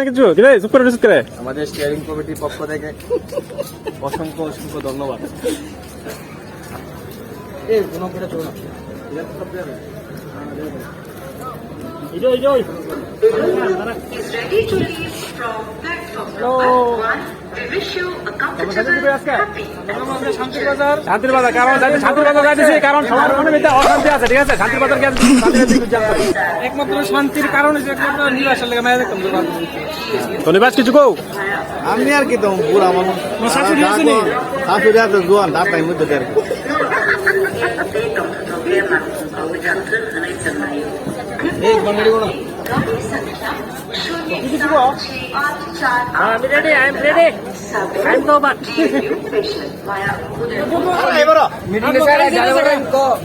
না কিছু কিরে চুপ করে চুপ করে। আমাদের স্টিয়ারিং কমিটির পক্ষ থেকে অসংখ্য অসংখ্য ধন্যবাদ। এই কোনো করে চলো না শান্তির বাজার। কারণ শান্তির বাজার যাইতেছি কারণ সবার মনে ভিতরে অশান্তি আছে ঠিক আছে? শান্তির বাজার। একমাত্র শান্তির কারণ নিবাসের লেগে মেয়ে দেখতাম নিবাস কিছু কৌ আমি আর কি তো বুড়া মানুষ। শাশুড়ি আছে নি? শাশুড়ি আছে জোয়ান টাইম মধ্যে আর.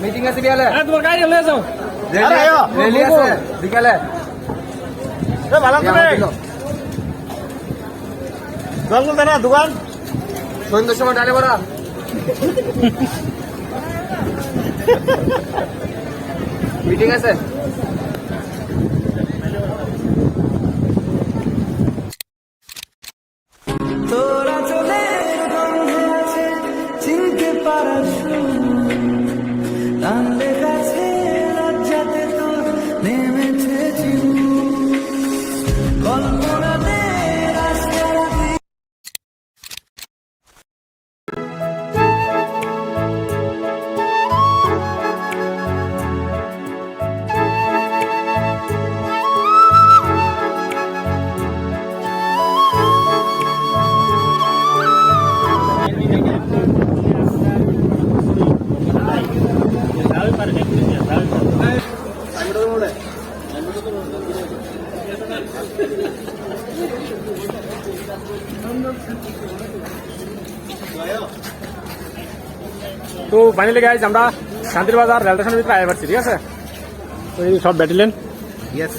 মিটিং আছে বিয়ালে হ্যাঁ তোমার গাড়ি লয়ে যাও। রেলি আছে বিকালে। ভালো করে জঙ্গল না দোকান? সন্ধ্যের সময় ডালে বড়া। মিটিং আছে? ফাইনালি গাইজ আমরা শান্তির বাজার রেল স্টেশনের ভিতরে আয় পারছি ঠিক আছে? তো এই সব ব্যাটেলিয়ান ইয়েস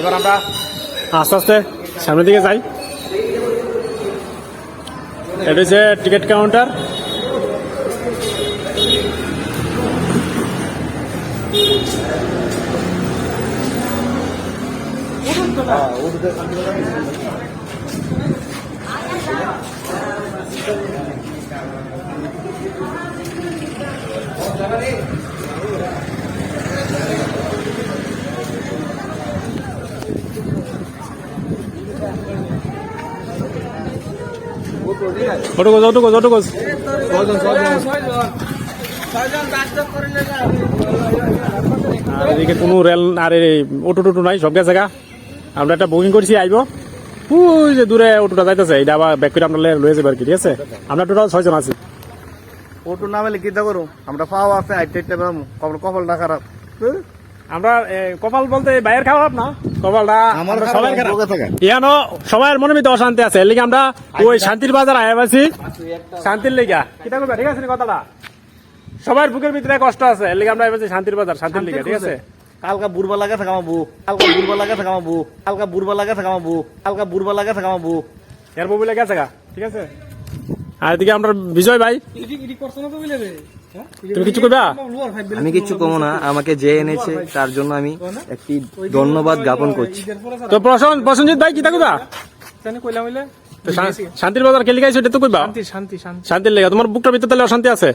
এবার আমরা আস্তে আস্তে সামনের দিকে যাই। এটা হচ্ছে টিকিট কাউন্টার। ওটুকু ওটুকু ওটুকু আর এদিকে কোনো রেল, আর অটো টুটু নাই, সব গেছে গা। আমরা একটা বুকিং করছি, আইব। ওই যে দূরে অটোটা যাইতেছে এটা আবার ব্যাক করে আমরা লয়ে যাবে আর কি, ঠিক আছে? আমরা টোটাল ছয়জন আছি। ওটু নামে লিখিত করু আমরা পাওয়া আছে আইটে আইটে কপালটা খারাপ। আমরা কপাল বলতে বাইরের খারাপ না। কপালটা আমার আমরা সবাই সবাই খারাপ। ইয়ানো সবার মনে ভিতরে অশান্তি আছে। এর লিগে আমরা ওই শান্তির বাজার আয়া আছি শান্তির লেগা। কিটা করবে ঠিক আছে নি কথাটা? সবার বুকের ভিতরে কষ্ট আছে। লিগে আমরা শান্তির বাজার শান্তির লেগা ঠিক আছে? কালকা বুড়বা লাগে থাকা আমার বউ। কালকা বুড়বা লাগে থাকা আমার বউ। কালকা বুড়বা লাগে থাকা আমার বউ। কালকা বুড়বা লাগে থাকা আমার বউ। এর বউ লেগে আছে ঠিক আছে? আর এদিকে আমরা বিজয় ভাই। না তো বুঝলে তুমি কিছু করবা? আমি কিচ্ছু কমো না আমাকে যে এনেছে তার জন্য আমি একটি ধন্যবাদ জ্ঞাপন করছি। তো প্রসন প্রসঞ্জিৎ ভাই কিটা করবা শান্তির বাজার খেলি গাইছো এটা তো কইবা? শান্তি শান্তি শান্তি। শান্তির লেগে তোমার বুকটার ভিতরে তাহলে অশান্তি আছে।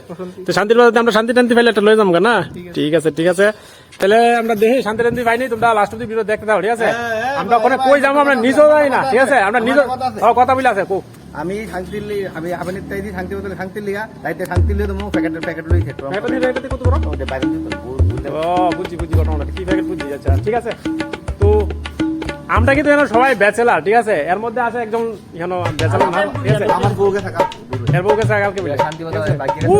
তো শান্তির বাজারে আমরা শান্তি টান্তি পাইলে একটা লয়ে যাব না? ঠিক আছে। ঠিক আছে তাহলে আমরা দেখি শান্তি টান্তি পাইনি তোমরা লাস্ট অব্দি ভিডিও দেখতে দাও ঠিক আছে? আমরা ওখানে কই যাব আমরা নিজেও যাই না ঠিক আছে? আমরা নিজে ও, কথা বলে আছে কো আমি শান্তির লি আমি আবেনির তাই দি শান্তি বদলে শান্তির লিগা তাইতে শান্তি লিয়ে তুমি প্যাকেটের প্যাকেট লই দিয়ে এটা দিয়ে কত বড় ওটা বাইরে ও বুঝছি ঘটনাটা কি প্যাকেট বুঝছি আচ্ছা ঠিক আছে। তো আমরা কিন্তু এখানে সবাই ব্যাচেলার ঠিক আছে? এর মধ্যে আছে একজন এখানে ব্যাচেলার না? ঠিক আছে? আমার বউকে থাকা এর বউ গেছে কালকে বিলে? শান্তি কথা বাকি ও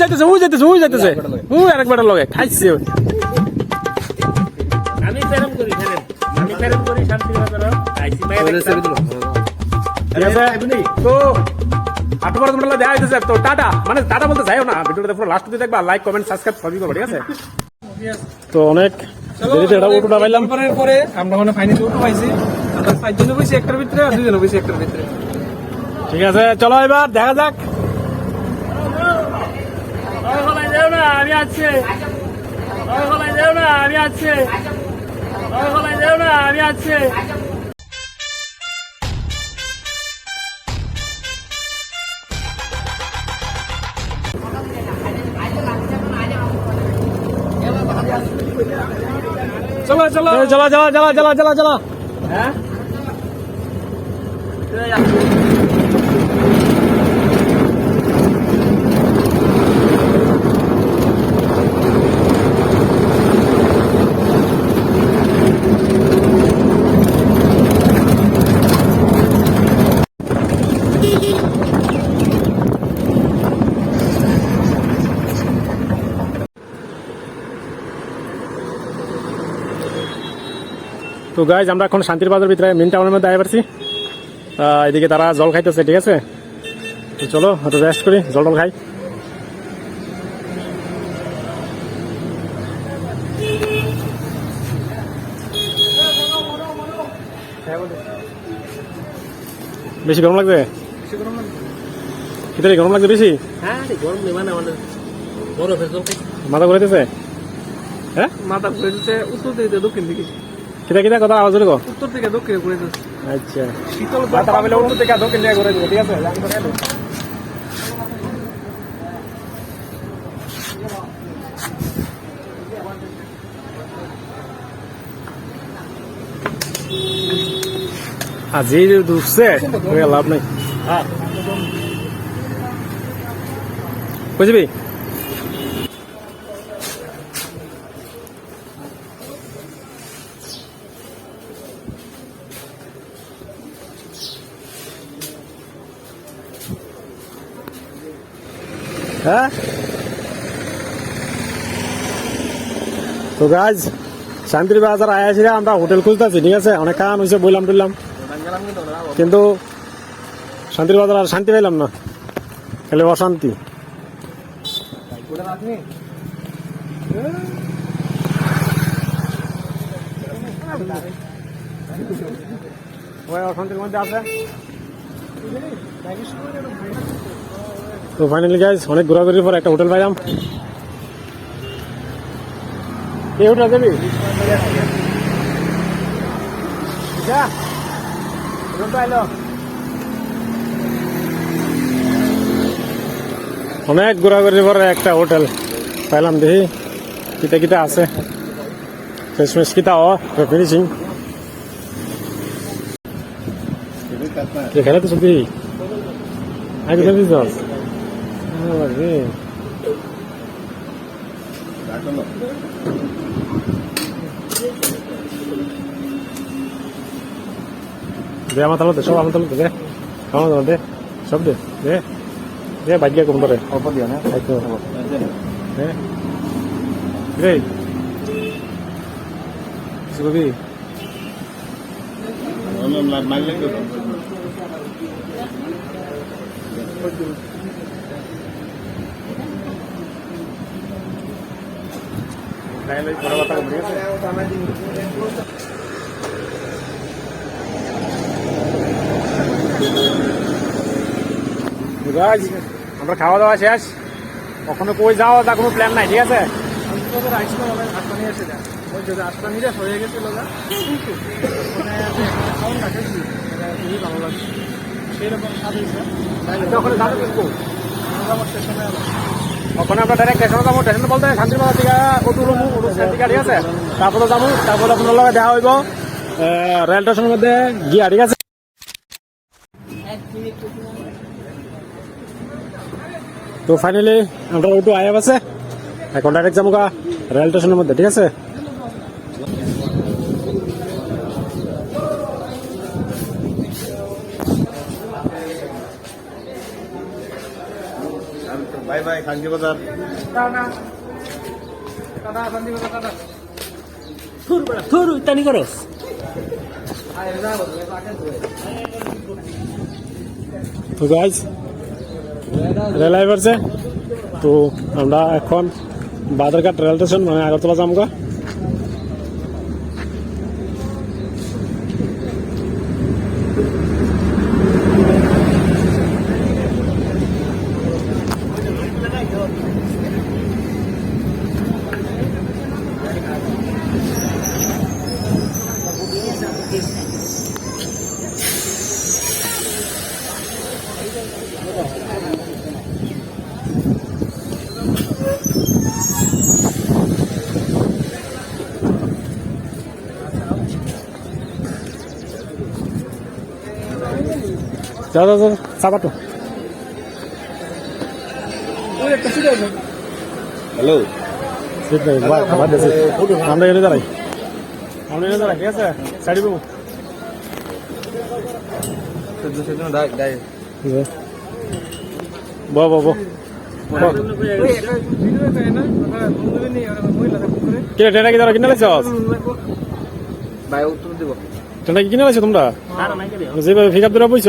যাইতেছে ওই যাইতেছে ওই যাইতেছে। ওই আরেকবার লগে খাইছে। আমি করি আমি শান্তি আইসি মায়ের তো আটবার তোমরা দেখা হইতেছে। তো টাটা। মানে টাটা বলতে যাইও না। ভিডিওটা পুরো লাস্ট দেখবা লাইক কমেন্ট সাবস্ক্রাইব সবই করো ঠিক আছে? তো অনেক দেরিতে এটা উঠোটা পাইলাম। পরে আমরা ওখানে ফাইনালি উঠে পাইছি। আমরা চারজনে বসে একটার ভিতরে আর দুজনে বসে একটার ভিতরে। ঠিক আছে চলো এবার দেখা যাক। আমি আছি। আমি আছি। আমি আছি। চলো চলো এই, চলো চলো চলো চলো চলো তো গাইজ আমরা এখন শান্তির বাজার ভিতরে মেন টাউনের মধ্যে আয় পারছি এদিকে তারা জল খাইতেছে ঠিক আছে? তো চলো একটু রেস্ট করি জল টল খাই। বেশি গরম লাগবে? ভিতরে গরম লাগছে বেশি? হ্যাঁ মানে মাথা ঘুরাইতেছে? হ্যাঁ? মাথা ঘুরে দিতে উত্তর দিকে দক্ষিণ দিকে। কিতা কিতা কথা আওয়াজ গো উত্তর থেকে দক্ষিণে ঘুরে দিচ্ছে আচ্ছা। শীতল উত্তর থেকে দক্ষিণ দিকে ঘুরে ঠিক আছে? আজি ডুবছে লাভ নাই। হ্যাঁ বুঝবি হ্যাঁ? তো গাছ শান্তির বাজার আয়াছি আমরা হোটেল খুঁজতেছি, ঠিক আছে? অনেক কাম হয়েছে বললাম টুললাম কিন্তু শান্তির বাজার আর শান্তি পাইলাম না। খালি অশান্তি। অশান্তির মধ্যে আছে? তো ফাইনালি গাইজ অনেক ঘোরাঘুরির পর একটা হোটেল পাইলাম। এই হোটেল যাবি অনেক ঘোরাঘুরির পরে একটা হোটেল পাইলাম দেখি কিতা কিতা আছে। শেষমেশ কিতা ও ফিনিশিং এখানে তো শুধু আগে তো দে আমার তাহলে দে সব আমার তাহলে দে। আমার তাহলে দে সব দে দে। দে ভাগ্য কম ধরে। অল্প দিও না। খাইতে দে। রে সুবি আমরা খাওয়া দাওয়া শেষ। কখনো কই যাওয়া তা কোনো প্ল্যান নাই ঠিক আছে? তোদের নিয়ে এসে ওই যদি হয়ে গেছিল কিন্তু না খেয়েছি খুবই ভালো লাগছে সেই রকম স্বাদ হয়েছে ওখানে যাব। কিন্তু আমার স্টেশনে ওখানে আমরা ডাইরেক্ট স্টেশনে যাব স্টেশন বলতে শান্তিবাজার থেকে অটো রুমু স্ট্যান্ড থেকে ঠিক আছে। তারপরে যাব তারপরে আপনার লগে দেখা হইব। রেল স্টেশনের মধ্যে গিয়া, ঠিক আছে? তো ফাইনালি আমরা অটো আয়াব আছে। এখন ডাইরেক্ট যাব রেল স্টেশনের মধ্যে ঠিক আছে? টাটা শান্তি বাজার। থুর বেড়া থুর ইত্যাদি করস তো গাইজ রেল আইবারছে তো আমরা এখন বাদারঘাট রেল স্টেশন মানে আগরতলা যামগা। যাও যাও যাও চাপাটো হ্যালো। আমরা এনে দাঁড়াই। আমরা এনে দাঁড়াই ঠিক আছে? সাইড বাবু বো বো বো ট্রেনটা কি দাঁড়া কিনে লাগছ ভাই উত্তর দিব। ট্রেনটা কি কিনে লাগছ তোমরা? যেভাবে পিক আপ ধরে বইছ?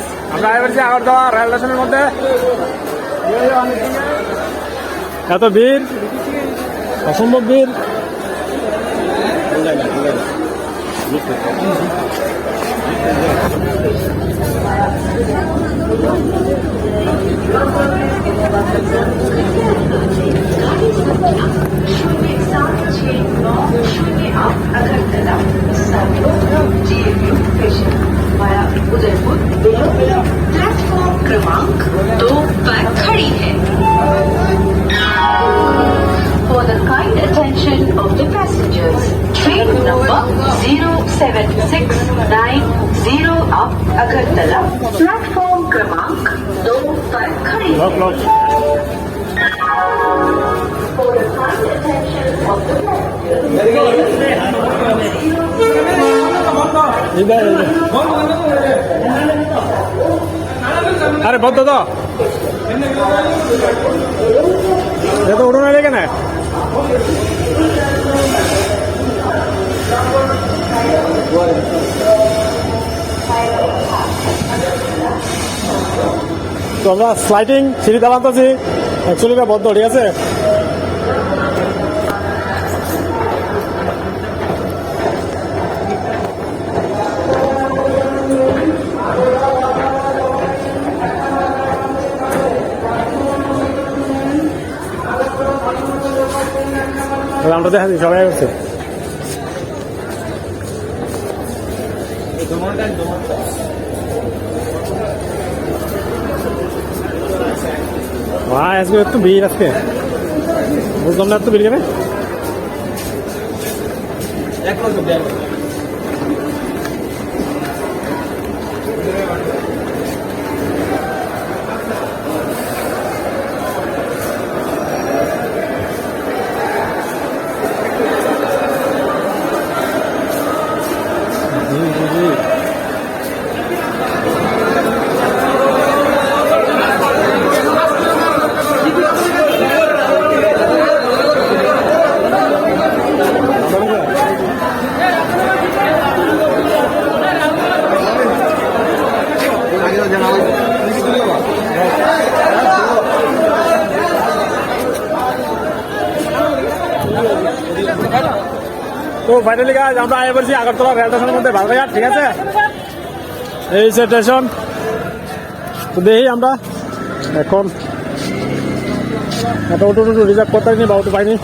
গাইজ আমরা এসেছি আগরতলা রেল স্টেশনের মধ্যে এত ভিড় অসম্ভব ভিড় Agardala, Sanyo, via Udaipur, আরে বদ্ধ তো। এ তো উঠোনে লেগে না তো আমরা স্লাইডিং সিঁড়ি দাঁড়াতেছি অ্যাকচুয়ালি বদ্ধ ঠিক আছে? তাহলে দেখা দিই, সবাই করছে ভাই, আজকে একটু ভিড় আজকে। বুঝলাম না একটু ভিড় কেন? তো ফাইনালি গাছ আমরা আগে বলছি, আগরতলা রেল স্টেশনের মধ্যে বারবাজার ঠিক আছে? এই সে স্টেশন দেখি আমরা, এখন। একটা অটো টোটো রিজার্ভ করতে পারিনি বা অটো পাইনি।